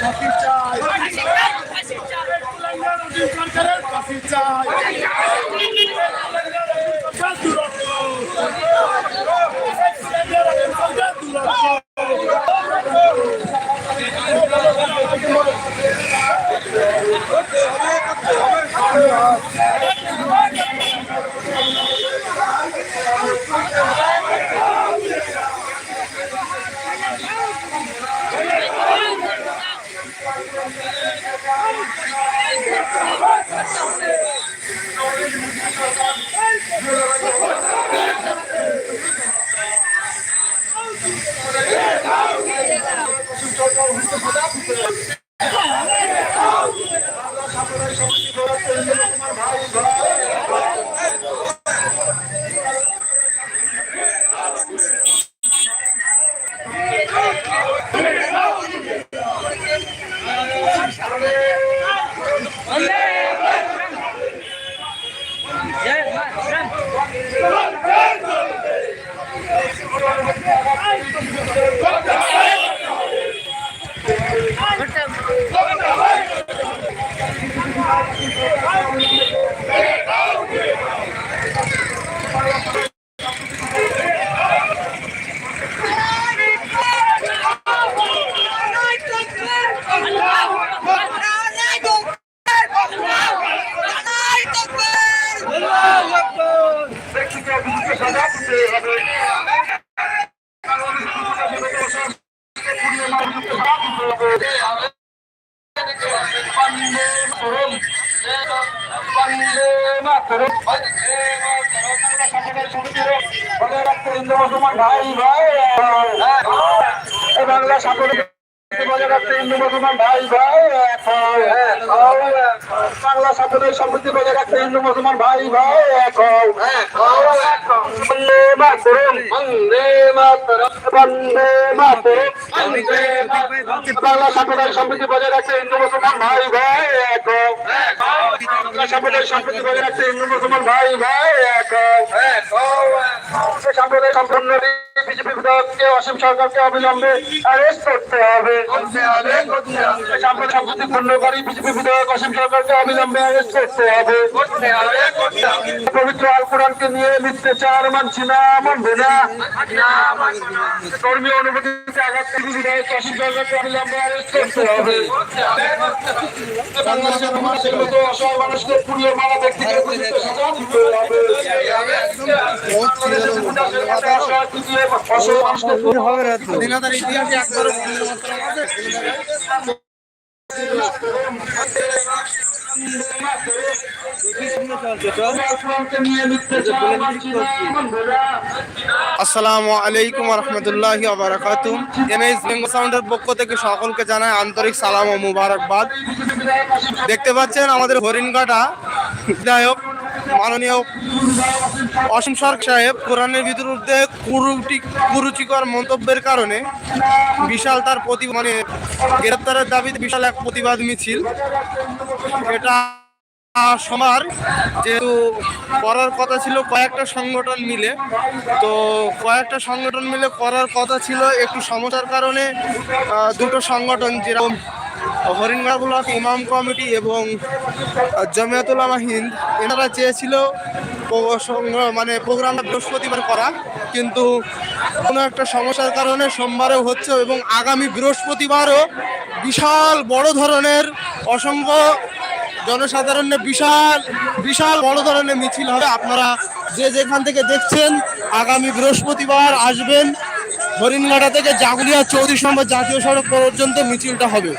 ভাই ভাই বাংলা সাগরে বজায় রাখতে হিন্দু মুসলমান ভাই ভাই এক হও, এক হও, এক হও। বাংলা সাগরের সমৃদ্ধি বজায় রাখতে হিন্দু মুসলমান ভাই ভাই এক। বন্দে মাতরম। বন্দে মাতরম। বন্দে মাতরম। বাংলা সাগরের সমৃদ্ধি বজায় রাখতে হিন্দু মুসলমান ভাই ভাই এক সাগরের সমৃদ্ধি বজায় রাখতে হিন্দু মুসলমান ভাই ভাই এক এক বিজেপি বিধায়ককে অসীম সরকারকে অবিলম্বে অ্যারেস্ট করতে হবে। করতে হবে করতে হবে। সাম্প্রত সম্পত্তি খণ্ডকারী বিজেপি বিধায়ক অসীম সরকারকে অবিলম্বে অ্যারেস্ট করতে হবে। পবিত্র আল কোরআনকে নিয়ে মিথ্যাচার মানছি না মানবে না। ধর্মীয় অনুভূতিতে আঘাত বিধায়ক অসীম সরকারকে অবিলম্বে অ্যারেস্ট করতে হবে বাংলাদেশের মানুষের মতো অসহায় মানুষকে পুড়িয়ে মারা ব্যক্তিকে উপযুক্ত সাজা দিতে হবে। আলাইকুম বেঙ্গল সাউন্ডের পক্ষ থেকে সকলকে জানায় আন্তরিক সালাম ও মুবারকবাদ। দেখতে পাচ্ছেন আমাদের হরিণঘাটা। বিধায়ক মাননীয় অসীম সরকার সাহেব কোরআনের বিরুদ্ধে কুরুটি কুরুচিকর মন্তব্যের কারণে বিশাল তার প্রতি মানে গ্রেপ্তারের দাবিতে বিশাল এক প্রতিবাদ মিছিল। এটা সবার, যেহেতু করার কথা ছিল কয়েকটা সংগঠন মিলে, তো কয়েকটা সংগঠন মিলে করার কথা ছিল একটু সমস্যার কারণে দুটো সংগঠন যেরকম হরিণগা ব্লক ইমাম কমিটি এবং জমিয়াতুল আমা হিন্দ, এনারা চেয়েছিল মানে প্রোগ্রামটা বৃহস্পতিবার করা। কিন্তু কোনো একটা সমস্যার কারণে সোমবারেও হচ্ছে এবং আগামী বৃহস্পতিবারও বিশাল বড় ধরনের অসংখ্য জনসাধারণের বিশাল বিশাল বড় ধরনের মিছিল হবে। আপনারা যে যেখান থেকে দেখছেন, আগামী বৃহস্পতিবার আসবেন হরিণঘাটা থেকে জাগুলিয়া চৌত্রিশ নম্বর জাতীয় সড়ক পর্যন্ত মিছিলটা হবে।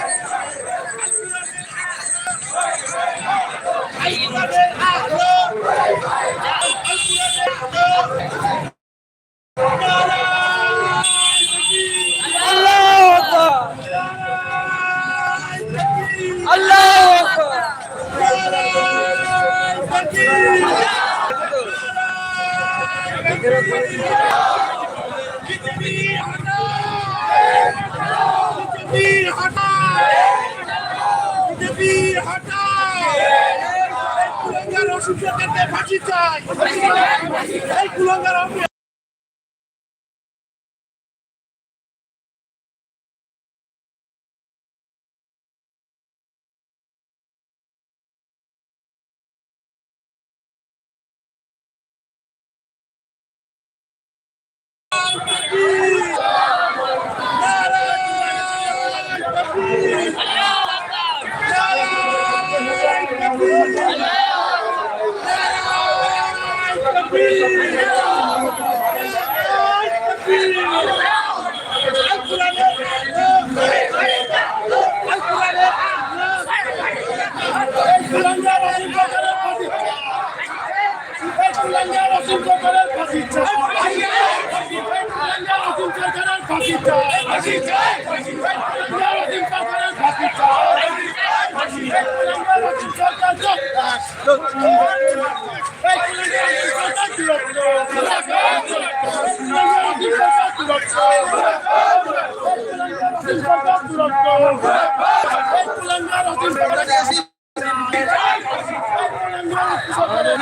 বিজেপি হটাও বিজেপি হটাও ফাঁসি চাই। এই কুলঙ্গার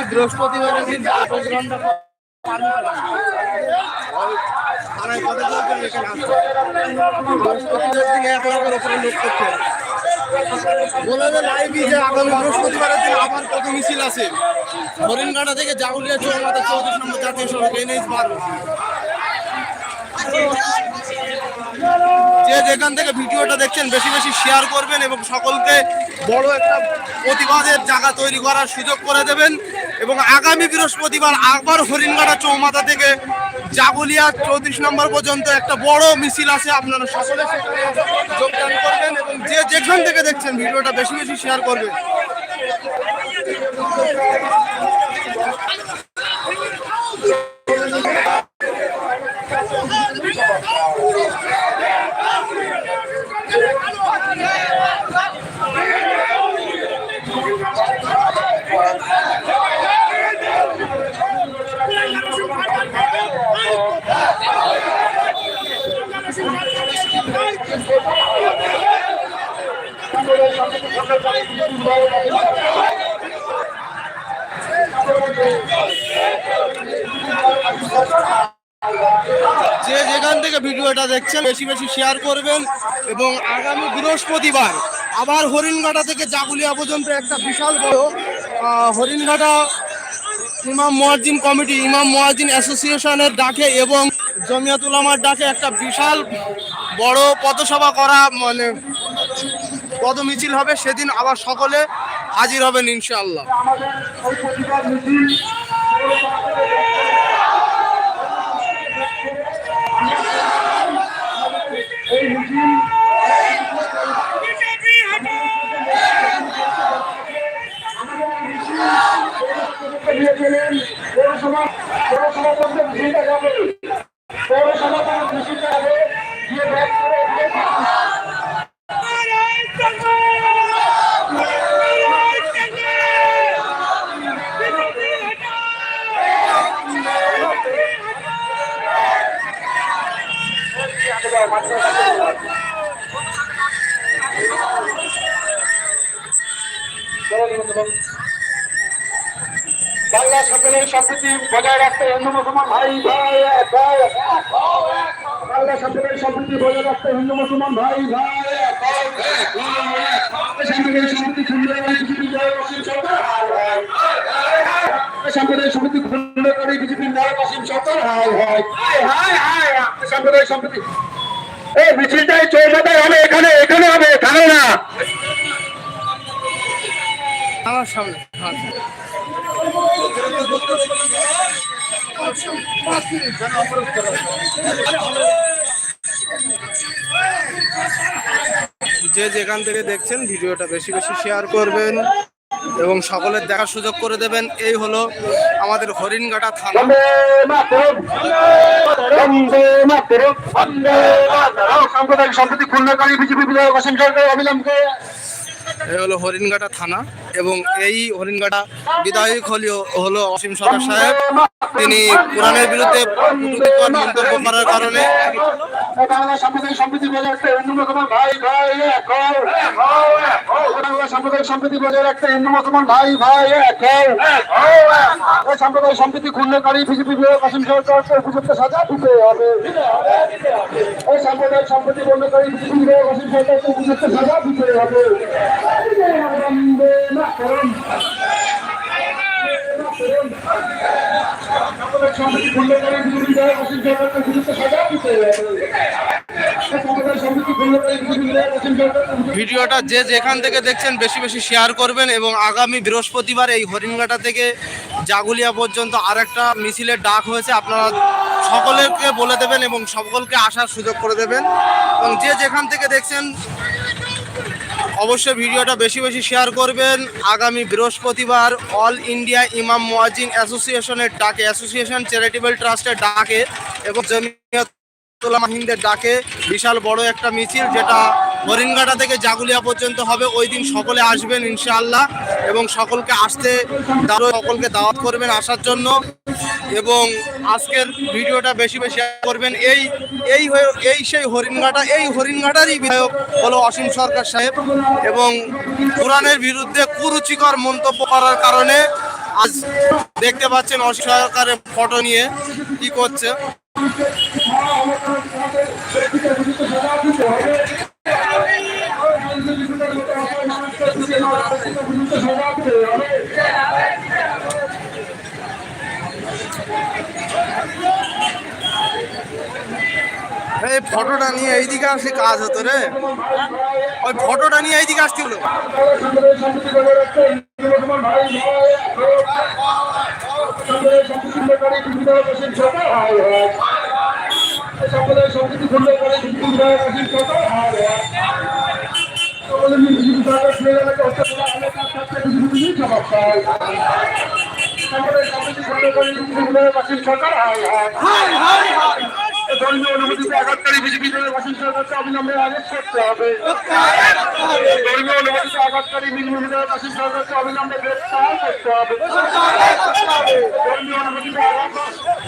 বৃহস্পতিবারের দিন প্রোগ্রামটা থানায় এখানে দিন এক লাখের উপরে আবার কত মিছিল আছে? হরিণঘাটা থেকে জাগুলিয়া চৌমাথা চৌত্রিশ নম্বর জাতীয় সড়ক, এনএইচ বারো। যে যেখান থেকে ভিডিওটা দেখছেন, বেশি বেশি শেয়ার করবেন এবং সকলকে বড় একটা প্রতিবাদের জায়গা তৈরি করার সুযোগ করে দেবেন। এবং আগামী বৃহস্পতিবার আবার হরিণগাড়া চৌমাথা থেকে জাগুলিয়া চৌত্রিশ নম্বর পর্যন্ত একটা বড় মিছিল আছে, আপনারা সকলে যোগদান করবেন এবং যে যেখান থেকে দেখছেন ভিডিওটা বেশি বেশি শেয়ার করবেন। যে যেখান থেকে ভিডিওটা দেখছেন, বেশি বেশি শেয়ার করবেন এবং আগামী বৃহস্পতিবার আবার হরিণঘাটা থেকে জাগুলিয়া পর্যন্ত একটা বিশাল বড় হরিণঘাটা ইমাম মোয়াজ্জিন কমিটি, ইমাম মোয়াজ্জিন অ্যাসোসিয়েশনের ডাকে এবং জমিয়াতুল আমার ডাকে একটা বিশাল বড় পথসভা করা মানে পদ মিছিল হবে সেদিন আবার সকলে হাজির হবেন ইনশাআল্লাহ। বাংলা সকলের সম্প্রীতি বজায় রাখতে হিন্দু মুসলমান ভাই ভাই বাংলা সকলের সম্প্রীতি বজায় রাখতে হিন্দু মুসলমান ভাই ভাই সম্প্রদায়ের সম্প্রীতি খণ্ডকারী বিজেপির নায়ক অসীম সরকার হায় হায় হায় হায় সম্প্রদায়ের সম্প্রীতি এই মিছিলটাই চৌমাথায় হবে এখানে এখানে হবে এখানে না আমার সামনে। যে যেখান থেকে দেখছেন ভিডিওটা বেশি বেশি শেয়ার করবেন এবং সকলের দেখার সুযোগ করে দেবেন। এই হলো আমাদের হরিণঘাটা থানা। বন্দে সম্প্রতি খুলনা সাম্প্রদায়িক খুলনাকারী বিজেপি বিধায়ক অসীম সরকার অবিলম্বে এই হলো হরিণঘাটা থানা এবং এই হরিণঘাটা বিধায়ক হলেও হলো অসীম সরকার সাহেব। তিনি কোরআনের বিরুদ্ধে মন্তব্য করার কারণে সাম্প্রদায়িক সম্প্রীতি বজায় রাখতে সাম্প্রদায়িক রাখতে ভাই এক অসীম সাজা দিতে হবে এই সাম্প্রদায়িক সম্প্রীতি বন্ধকারী বিজেপি অসীম সাজা দিতে হবে। ভিডিওটা যে যেখান থেকে দেখছেন বেশি বেশি শেয়ার করবেন এবং আগামী বৃহস্পতিবার এই হরিণঘাটা থেকে জাগুলিয়া পর্যন্ত আরেকটা মিছিলের ডাক হয়েছে, আপনারা সকলকে বলে দেবেন এবং সকলকে আসার সুযোগ করে দেবেন। এবং যে যেখান থেকে দেখছেন অবশ্যই ভিডিওটা বেশি বেশি শেয়ার করবেন। আগামী বৃহস্পতিবার অল ইন্ডিয়া ইমাম মোয়াজিন অ্যাসোসিয়েশনের ডাকে অ্যাসোসিয়েশন চ্যারিটেবল ট্রাস্টের ডাকে এবং জমিয়ত উলামা ডাকে বিশাল বড় একটা মিছিল যেটা হরিণঘাটা থেকে জাগুলিয়া পর্যন্ত হবে। ওই দিন সকলে আসবেন ইনশাআল্লাহ এবং সকলকে আসতে সকলকে দাওয়াত করবেন আসার জন্য। এবং আজকের ভিডিওটা বেশি বেশি করবেন। এই এই এই সেই হরিণঘাটা, এই হরিণঘাটারই বিধায়ক হলো অসীম সরকার সাহেব এবং কোরআনের বিরুদ্ধে কুরুচিকর মন্তব্য করার কারণে আজ দেখতে পাচ্ছেন অসীম সরকারের ফটো নিয়ে কি করছে। এই ফটোটা নিয়ে এইদিকে আসলে কাজ হতো রে ওই ফটোটা নিয়ে এইদিকে আসছিল সরকার। ধর্মীয় অনুভূতিতে আঘাতকারী বিজেপি দলের বাসিন সরকারকে অবিলম্বে করতে হবে। ধর্মীয় অনুভূতিতে আঘাতকারী বিজেপি দলের বাসিন সরকারকে অবিলম্বে করতে হবে। ধর্মীয় অনুভূতিতে আঘাত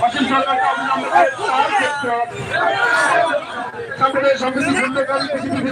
বাসিন সরকারকে অবিলম্বে গ্রেফতার করতে হবে। সাম্প্রদায়িক সম্প্রীতি খণ্ডকারী বিজেপি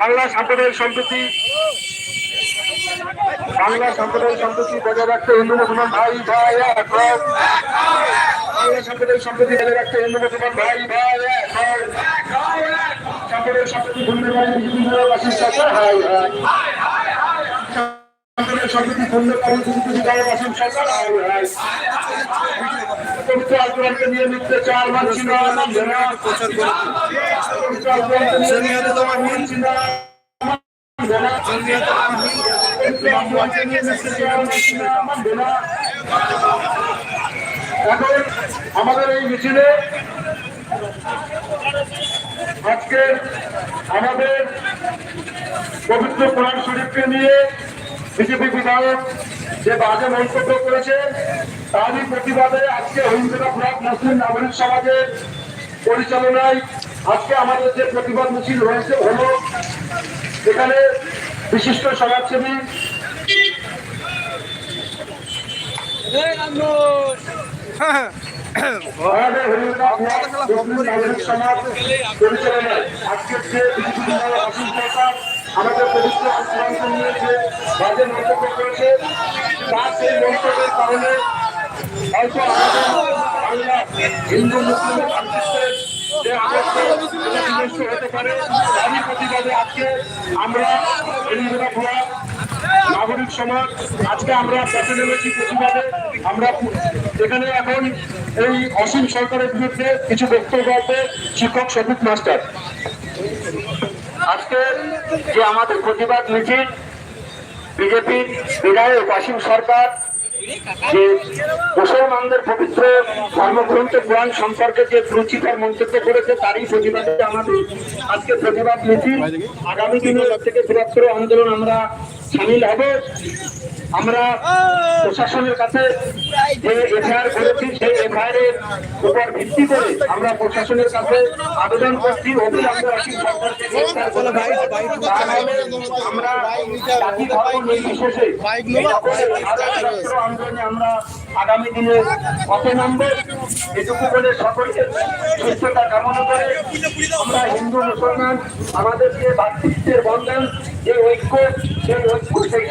বাংলা সাম্প্রদায়িক সম্প্রীতি, বাংলা সাম্প্রদায়িক সম্প্রীতি বজায় রাখতে হিন্দু মুসলমান ভাই ভাই। বাংলা সাম্প্রদায়িক সম্প্রীতি বজায় রাখতে হিন্দু মুসলমান ভাই ভাই, এক। সাম্প্রদায়িক সম্প্রীতি ভূমি ভাই বিজেপি বাসী সরকার হাই সরকার পবিত্র আন্দোলনকে নিয়ে নিতে চার মানছি না পবিত্র আন্দোলনকে নিয়ে তোমার মানছি না এখন আমাদের এই মিছিলে আজকে আমাদের পবিত্র কোরআন শরীফকে নিয়ে বিজেপি বিধায়ক যে বাজে মন্তব্য করেছে, তারই প্রতিবাদে আজকে হিন্দুরা ব্লক মুসলিম নাগরিক সমাজের পরিচালনায় আজকে আমাদের যে প্রতিবাদ মিছিল হয়েছে, হলো এখানে বিশিষ্ট সমাজসেবী পরিচালনায় আজকের যে বিজেপি বিধায়ক সরকার আমাদের পবিত্র আন্দোলনকে নিয়ে বাজে মন্তব্য সেই কারণে বাংলা হিন্দু মুসলিম হতে পারে আজকে আমরা নাগরিক সমাজ, আজকে আমরা পথে নেমেছি প্রতিবাদে আমরা এখানে এখন এই অসীম সরকারের বিরুদ্ধে কিছু বক্তব্য শিক্ষক সবুজ মাস্টার। আজকে যে আমাদের প্রতিবাদ মিছিল বিজেপির বিধায়ক, অসীম সরকার, যে মুসলমানদের পবিত্র ধর্মগ্রন্থ কোরআন সম্পর্কে যে রুচিকর মন্তব্য করেছে, তারই প্রতিবাদে আমাদের আজকে প্রতিবাদ মিছিল। আগামী দিনে থেকে বৃহত্তর আন্দোলন আমরা সামিল হব। আমরা প্রশাসনের কাছে যে এফআইআর করেছি সেই এফআইআর এর উপর ভিত্তি করে আমরা প্রশাসনের কাছে আবেদন করছি অবিলম্বে অসীম সরকারকে গ্রেফতার করে তা নাহলে আমরা জাতি ধর্ম নির্বিশেষে আন্দোলনে আমরা আগামী দিনে পথে নামবো। এটুকু বলে সকলকে সুস্থতা কামনা করে আমরা হিন্দু মুসলমান আমাদের যে ভাতৃত্বের বন্ধন যে ঐক্য সেই ঐক্য সেই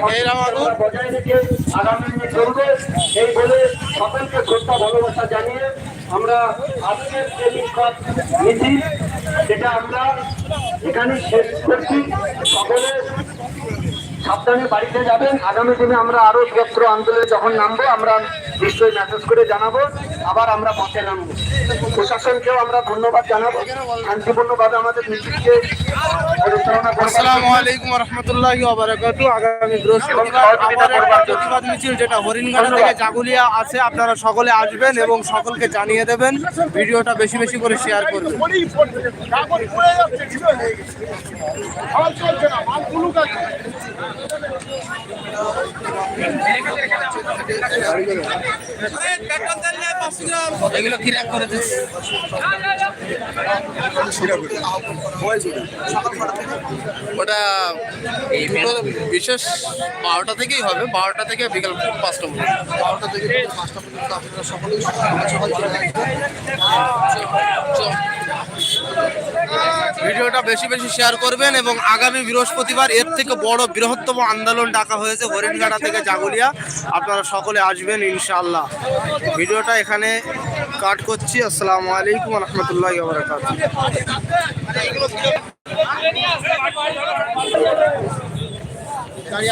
বজায় রেখে আগামী দিনে চলবে। এই বলে সকলকে শ্রদ্ধা ভালোবাসা জানিয়ে আমরা আজকের যে বিক্ষোভ মিছিল সেটা আমরা এখানে শেষ করছি। সকলে সাবধানে বাড়িতে যাবেন। আগামী দিনে আমরা আরও বৃহত্তর আন্দোলনে যখন নামবো, আমরা নিশ্চয়ই মেসেজ করে জানাব। আবার আমরা পথে নামবো। প্রশাসনকেও আমরা ধন্যবাদ জানাব। শান্তিপূর্ণভাবে আমাদের করবার আসসালামু আলাইকুম রহমতুল্লাহি ওবারাকাতু আগামী বৃহস্পতিবার আবার একটা প্রতিবাদ মিছিল যেটা হরিণঘাটা থেকে জাগুলিয়া আছে আপনারা সকলে আসবেন এবং সকলকে জানিয়ে দেবেন। ভিডিওটা বেশি বেশি করে শেয়ার করবেন। এগুলো কিরাক করে দিচ্ছে ওটা বিশেষ বারোটা থেকেই হবে। বারোটা থেকে বিকাল পাঁচটা পর্যন্ত। বারোটা থেকে পাঁচটা পর্যন্ত আপনারা সকলেই সকাল সকাল চলে আসবেন। ভিডিওটা বেশি বেশি শেয়ার করবেন এবং আগামী বৃহস্পতিবার এর থেকে বড় বৃহত্তম আন্দোলন ডাকা হয়েছে হরিণঘাটা থেকে জাগুলিয়া। আপনারা সকলে আসবেন ইনশাআল্লাহ। ভিডিওটা এখানে কাট করছি। আসসালামু আলাইকুম রহমতুল্লাহ বারকাত গাড়ি